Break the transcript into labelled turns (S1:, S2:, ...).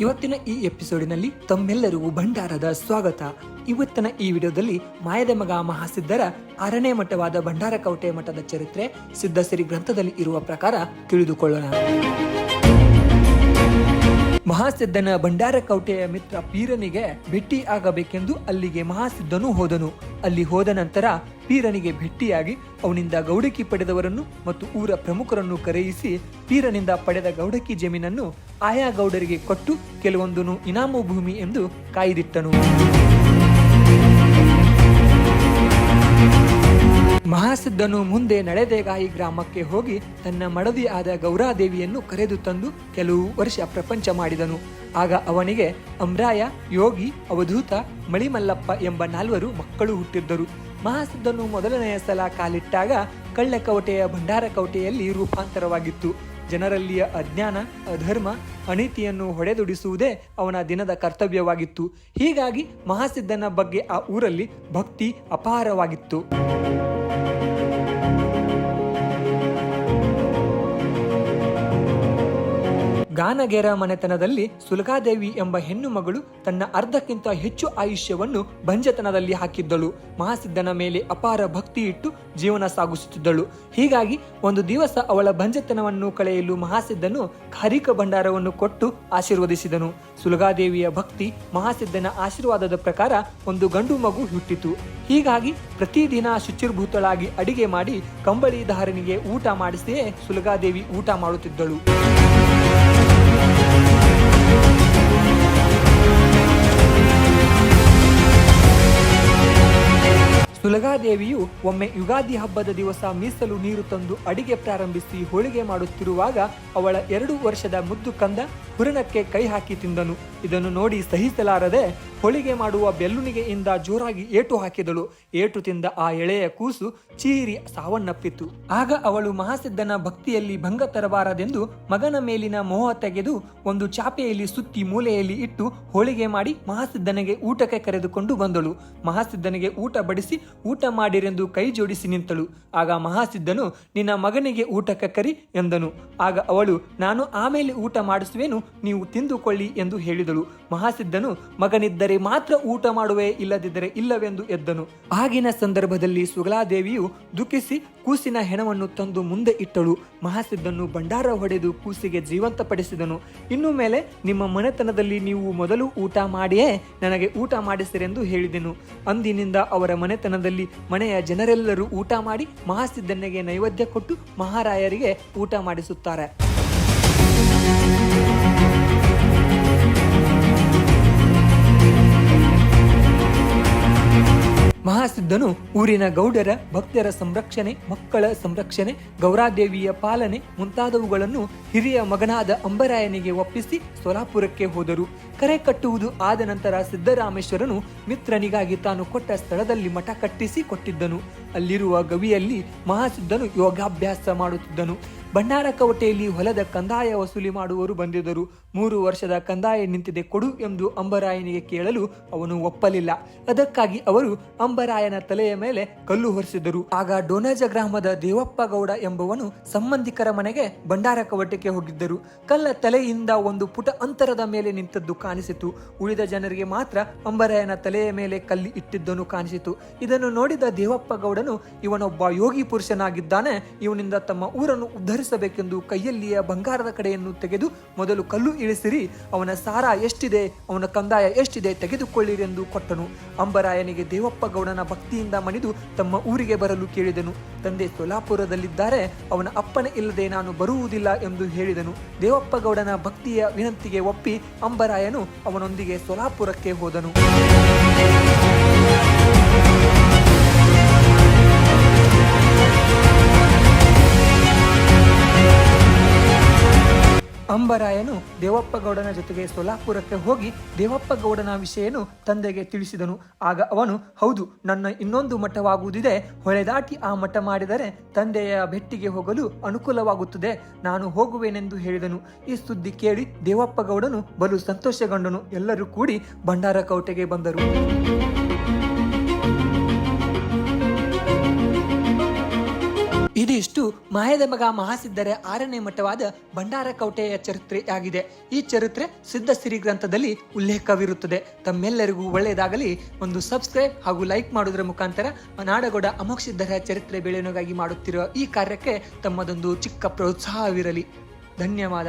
S1: ಇವತ್ತಿನ ಈ ಎಪಿಸೋಡಿನಲ್ಲಿ ತಮ್ಮೆಲ್ಲರಿಗೂ ಭಂಡಾರದ ಸ್ವಾಗತ. ಇವತ್ತಿನ ಈ ವಿಡಿಯೋದಲ್ಲಿ ಮಾಯದ ಮಗ ಮಹಾಸಿದ್ಧರ ಆರನೇ ಮಠವಾದ ಭಂಡಾರಕೌಟೆ ಮಠದ ಚರಿತ್ರೆ ಸಿದ್ಧಸಿರಿ ಗ್ರಂಥದಲ್ಲಿ ಇರುವ ಪ್ರಕಾರ ತಿಳಿದುಕೊಳ್ಳೋಣ. ಮಹಾಸಿದ್ಧನ ಭಂಡಾರಕೌಟೆಯ ಮಿತ್ರ ಪೀರನಿಗೆ ಭೇಟಿ ಆಗಬೇಕೆಂದು ಅಲ್ಲಿಗೆ ಮಹಾಸಿದ್ಧನು ಹೋದನು. ಅಲ್ಲಿ ಹೋದ ನಂತರ ಪೀರನಿಗೆ ಭೆಟ್ಟಿಯಾಗಿ ಅವನಿಂದ ಗೌಡಕಿ ಪಡೆದವರನ್ನು ಮತ್ತು ಊರ ಪ್ರಮುಖರನ್ನು ಕರೆಯಿಸಿ ಪೀರನಿಂದ ಪಡೆದ ಗೌಡಕಿ ಜಮೀನನ್ನು ಆಯಾ ಗೌಡರಿಗೆ ಕೊಟ್ಟು ಕೆಲವೊಂದನ್ನು ಇನಾಮು ಭೂಮಿ ಎಂದು ಕಾಯ್ದಿಟ್ಟನು. ಮಹಾಸಿದ್ಧನು ಮುಂದೆ ನಡೆದೇಗಾಯಿ ಗ್ರಾಮಕ್ಕೆ ಹೋಗಿ ತನ್ನ ಮಡದಿ ಆದ ಗೌರಾದೇವಿಯನ್ನು ಕರೆದು ತಂದು ಕೆಲವು ವರ್ಷ ಪ್ರಪಂಚ ಮಾಡಿದನು. ಆಗ ಅವನಿಗೆ, ಅಮ್ರಾಯ, ಯೋಗಿ, ಅವಧೂತ, ಮಳಿಮಲ್ಲಪ್ಪ ಎಂಬ ನಾಲ್ವರು ಮಕ್ಕಳು ಹುಟ್ಟಿದ್ದರು. ಮಹಾಸಿದ್ಧನು ಮೊದಲನೆಯ ಸಲ ಕಾಲಿಟ್ಟಾಗ ಕಳ್ಳಕವಟೆಯ ಭಂಡಾರಕವಟೆಯಲ್ಲಿ ರೂಪಾಂತರವಾಗಿತ್ತು. ಜನರಲ್ಲಿಯ ಅಜ್ಞಾನ, ಅಧರ್ಮ, ಅನೀತಿಯನ್ನು ಹೊಡೆದುಡಿಸುವುದೇ ಅವನ ದಿನದ ಕರ್ತವ್ಯವಾಗಿತ್ತು. ಹೀಗಾಗಿ ಮಹಾಸಿದ್ಧನ ಬಗ್ಗೆ ಆ ಊರಲ್ಲಿ ಭಕ್ತಿ ಅಪಾರವಾಗಿತ್ತು. ಗಾನಗೆರ ಮನೆತನದಲ್ಲಿ ಸುಲಗಾದೇವಿ ಎಂಬ ಹೆಣ್ಣು ಮಗಳು ತನ್ನ ಅರ್ಧಕ್ಕಿಂತ ಹೆಚ್ಚು ಆಯುಷ್ಯವನ್ನು ಭಂಜತನದಲ್ಲಿ ಹಾಕಿದ್ದಳು. ಮಹಾಸಿದ್ಧನ ಮೇಲೆ ಅಪಾರ ಭಕ್ತಿ ಇಟ್ಟು ಜೀವನ ಸಾಗಿಸುತ್ತಿದ್ದಳು. ಹೀಗಾಗಿ ಒಂದು ದಿವಸ ಅವಳ ಭಂಜತನವನ್ನು ಕಳೆಯಲು ಮಹಾಸಿದ್ಧನು ಖರೀಕ ಭಂಡಾರವನ್ನು ಕೊಟ್ಟು ಆಶೀರ್ವದಿಸಿದನು. ಸುಲಗಾದೇವಿಯ ಭಕ್ತಿ ಮಹಾಸಿದ್ಧನ ಆಶೀರ್ವಾದದ ಪ್ರಕಾರ ಒಂದು ಗಂಡು ಮಗು ಹುಟ್ಟಿತು. ಹೀಗಾಗಿ ಪ್ರತಿದಿನ ಶುಚಿರ್ಭೂತಳಾಗಿ ಅಡಿಗೆ ಮಾಡಿ ಕಂಬಳಿಧಾರನಿಗೆ ಊಟ ಮಾಡಿಸಿಯೇ ಸುಲಗಾದೇವಿ ಊಟ ಮಾಡುತ್ತಿದ್ದಳು. ಸುಲಗಾದೇವಿಯು ಒಮ್ಮೆ ಯುಗಾದಿ ಹಬ್ಬದ ದಿವಸ ಮೀಸಲು ನೀರು ತಂದು ಅಡಿಗೆ ಪ್ರಾರಂಭಿಸಿ ಹೋಳಿಗೆ ಮಾಡುತ್ತಿರುವಾಗ ಅವಳ ಎರಡು ವರ್ಷದ ಮುದ್ದು ಕಂದ ಹುರಣಕ್ಕೆ ಕೈ ಹಾಕಿ ತಿಂದನು. ಇದನ್ನು ನೋಡಿ ಸಹಿಸಲಾರದೆ ಹೋಳಿಗೆ ಮಾಡುವ ಬೆಲ್ಲುನಿಗೆಯಿಂದ ಜೋರಾಗಿ ಏಟು ಹಾಕಿದಳು. ಏಟು ತಿಂದ ಆ ಎಳೆಯ ಕೂಸು ಚೀರಿ ಸಾವನ್ನಪ್ಪಿತು. ಆಗ ಅವಳು ಮಹಾಸಿದ್ಧನ ಭಕ್ತಿಯಲ್ಲಿ ಭಂಗ ತರಬಾರದೆಂದು ಮಗನ ಮೇಲಿನ ಮೋಹ ತೆಗೆದು ಒಂದು ಚಾಪೆಯಲ್ಲಿ ಸುತ್ತಿ ಮೂಲೆಯಲ್ಲಿ ಇಟ್ಟು ಹೋಳಿಗೆ ಮಾಡಿ ಮಹಾಸಿದ್ಧನಿಗೆ ಊಟಕ್ಕೆ ಕರೆದುಕೊಂಡು ಬಂದಳು. ಮಹಾಸಿದ್ಧನಿಗೆ ಊಟ ಬಡಿಸಿ ಊಟ ಮಾಡಿರೆಂದು ಕೈ ಜೋಡಿಸಿ ನಿಂತಳು. ಆಗ ಮಹಾಸಿದ್ಧನು, ನಿನ್ನ ಮಗನಿಗೆ ಊಟಕ್ಕೆ ಕರಿ ಎಂದನು. ಆಗ ಅವಳು, ನಾನು ಆಮೇಲೆ ಊಟ ಮಾಡಿಸುವೆನು, ನೀವು ತಿಂದುಕೊಳ್ಳಿ ಎಂದು ಹೇಳಿದಳು. ಮಹಾಸಿದ್ಧನು, ಮಗನಿದ್ದರೆ ಮಾತ್ರ ಊಟ ಮಾಡುವೆ, ಇಲ್ಲದಿದ್ದರೆ ಇಲ್ಲವೆಂದು ಎದ್ದನು. ಆಗಿನ ಸಂದರ್ಭದಲ್ಲಿ ಸುಗಲಾದೇವಿಯು ದುಃಖಿಸಿ ಕೂಸಿನ ಹೆಣವನ್ನು ತಂದು ಮುಂದೆ ಇಟ್ಟಳು. ಮಹಾಸಿದ್ಧನು ಭಂಡಾರ ಹೊಡೆದು ಕೂಸಿಗೆ ಜೀವಂತಪಡಿಸಿದನು. ಇನ್ನು ಮೇಲೆ, ನಿಮ್ಮ ಮನೆತನದಲ್ಲಿ ನೀವು ಮೊದಲು ಊಟ ಮಾಡಿಯೇ ನನಗೆ ಊಟ ಮಾಡಿಸಿರೆಂದು ಹೇಳಿದೆನು. ಅಂದಿನಿಂದ ಅವರ ಮನೆತನದಲ್ಲಿ ಮನೆಯ ಜನರೆಲ್ಲರೂ ಊಟ ಮಾಡಿ ಮಹಾಸಿದ್ಧನಿಗೆ ನೈವೇದ್ಯ ಕೊಟ್ಟು ಮಹಾರಾಯರಿಗೆ ಊಟ ಮಾಡಿಸುತ್ತಾರೆ. ಮಹಾಸಿದ್ಧನು ಊರಿನ ಗೌಡರ ಭಕ್ತರ ಸಂರಕ್ಷಣೆ, ಮಕ್ಕಳ ಸಂರಕ್ಷಣೆ, ಗೌರಾದೇವಿಯ ಪಾಲನೆ ಮುಂತಾದವುಗಳನ್ನು ಹಿರಿಯ ಮಗನಾದ ಅಂಬರಾಯನಿಗೆ ಒಪ್ಪಿಸಿ ಸೋಲಾಪುರಕ್ಕೆ ಹೋದರು. ಕರೆ ಕಟ್ಟುವುದು ಆದ ನಂತರ ಸಿದ್ದರಾಮೇಶ್ವರನು ಮಿತ್ರನಿಗಾಗಿ ತಾನು ಕೊಟ್ಟ ಸ್ಥಳದಲ್ಲಿ ಮಠ ಕಟ್ಟಿಸಿ ಕೊಟ್ಟಿದ್ದನು. ಅಲ್ಲಿರುವ ಗವಿಯಲ್ಲಿ ಮಹಾಸಿದ್ಧನು ಯೋಗಾಭ್ಯಾಸ ಮಾಡುತ್ತಿದ್ದನು. ಭಂಡಾರ ಕವಟೆಯಲ್ಲಿ ಹೊಲದ ಕಂದಾಯ ವಸೂಲಿ ಮಾಡುವರು ಬಂದಿದ್ದರು. ಮೂರು ವರ್ಷದ ಕಂದಾಯ ನಿಂತಿದೆ ಕೊಡು ಎಂದು ಅಂಬರಾಯನಿಗೆ ಕೇಳಲು ಅವನು ಒಪ್ಪಲಿಲ್ಲ. ಅದಕ್ಕಾಗಿ ಅವರು ಅಂಬರಾಯನ ತಲೆಯ ಮೇಲೆ ಕಲ್ಲು ಹೊರಿಸಿದರು. ಆಗ ಡೋನಜ ಗ್ರಾಮದ ದೇವಪ್ಪ ಗೌಡ ಎಂಬುವನು ಸಂಬಂಧಿಕರ ಮನೆಗೆ ಭಂಡಾರ ಕವಟಕ್ಕೆ ಹೋಗಿದ್ದರು. ಕಲ್ಲ ತಲೆಯಿಂದ ಒಂದು ಪುಟ ಅಂತರದ ಮೇಲೆ ನಿಂತದ್ದು ಕಾಣಿಸಿತು. ಉಳಿದ ಜನರಿಗೆ ಮಾತ್ರ ಅಂಬರಾಯನ ತಲೆಯ ಮೇಲೆ ಕಲ್ಲಿ ಇಟ್ಟಿದ್ದನು ಕಾಣಿಸಿತು. ಇದನ್ನು ನೋಡಿದ ದೇವಪ್ಪ ಗೌಡನು, ಇವನೊಬ್ಬ ಯೋಗಿ ಪುರುಷನಾಗಿದ್ದಾನೆ. ಇವನಿಂದ ತಮ್ಮ ಊರನ್ನು ಉದ್ಧರಿಸಬೇಕೆಂದು ಕೈಯಲ್ಲಿಯ ಬಂಗಾರದ ಕಡೆಯನ್ನು ತೆಗೆದು ಮೊದಲು ಕಲ್ಲು ಇಳಿಸಿರಿ. ಅವನ ಸಾರ ಎಷ್ಟಿದೆ, ಅವನ ಕಂದಾಯ ಎಷ್ಟಿದೆ ತೆಗೆದುಕೊಳ್ಳಿರೆಂದು ಕೊಟ್ಟನು. ಅಂಬರಾಯನಿಗೆ ದೇವಪ್ಪ ಗೌಡನ ಭಕ್ತಿಯಿಂದ ಮಣಿದು ತಮ್ಮ ಊರಿಗೆ ಬರಲು ಕೇಳಿದನು. ತಂದೆ ಸೊಲಾಪುರದಲ್ಲಿದ್ದಾರೆ. ಅವನ ಅಪ್ಪನ ಇಲ್ಲದೆ ನಾನು ಬರುವುದಿಲ್ಲ ಎಂದು ಹೇಳಿದನು. ದೇವಪ್ಪಗೌಡನ ಭಕ್ತಿಯ ವಿನಂತಿಗೆ ಒಪ್ಪಿ ಅಂಬರಾಯನು ಅವನೊಂದಿಗೆ ಸೊಲಾಪುರಕ್ಕೆ ಹೋದನು. ಅಂಬರಾಯನು ದೇವಪ್ಪಗೌಡನ ಜೊತೆಗೆ ಸೋಲಾಪುರಕ್ಕೆ ಹೋಗಿ ದೇವಪ್ಪಗೌಡನ ವಿಷಯನು ತಂದೆಗೆ ತಿಳಿಸಿದನು. ಆಗ ಅವನು, ಹೌದು, ನನ್ನ ಇನ್ನೊಂದು ಮಠವಾಗುವುದಿದೆ. ಹೊಳೆದಾಟಿ ಆ ಮಠ ಮಾಡಿದರೆ ತಂದೆಯ ಭೆಟ್ಟಿಗೆ ಹೋಗಲು ಅನುಕೂಲವಾಗುತ್ತದೆ. ನಾನು ಹೋಗುವೆನೆಂದು ಹೇಳಿದನು. ಈ ಸುದ್ದಿ ಕೇಳಿ ದೇವಪ್ಪಗೌಡನು ಬಲು ಸಂತೋಷಗೊಂಡನು. ಎಲ್ಲರೂ ಕೂಡಿ ಭಂಡಾರ ಕೌಟೆಗೆ ಬಂದರು. ಇದಿಷ್ಟು ಮಾಯದ ಮಗ ಮಹಾಸಿದ್ಧರ ಆರನೇ ಮಠವಾದ ಭಂಡಾರ ಕೌಟೆಯ ಚರಿತ್ರೆಯಾಗಿದೆ. ಈ ಚರಿತ್ರೆ ಸಿದ್ಧಸಿರಿ ಗ್ರಂಥದಲ್ಲಿ ಉಲ್ಲೇಖವಿರುತ್ತದೆ. ತಮ್ಮೆಲ್ಲರಿಗೂ ಒಳ್ಳೆಯದಾಗಲಿ. ಒಂದು ಸಬ್ಸ್ಕ್ರೈಬ್ ಹಾಗೂ ಲೈಕ್ ಮಾಡುವುದರ ಮುಖಾಂತರ ನಾಡಗೌಡ ಅಮೋಕ್ಷಿದ್ದರ ಚರಿತ್ರೆ ಬೆಳೆಯನಗಾಗಿ ಮಾಡುತ್ತಿರುವ ಈ ಕಾರ್ಯಕ್ಕೆ ತಮ್ಮದೊಂದು ಚಿಕ್ಕ ಪ್ರೋತ್ಸಾಹವಿರಲಿ. ಧನ್ಯವಾದ.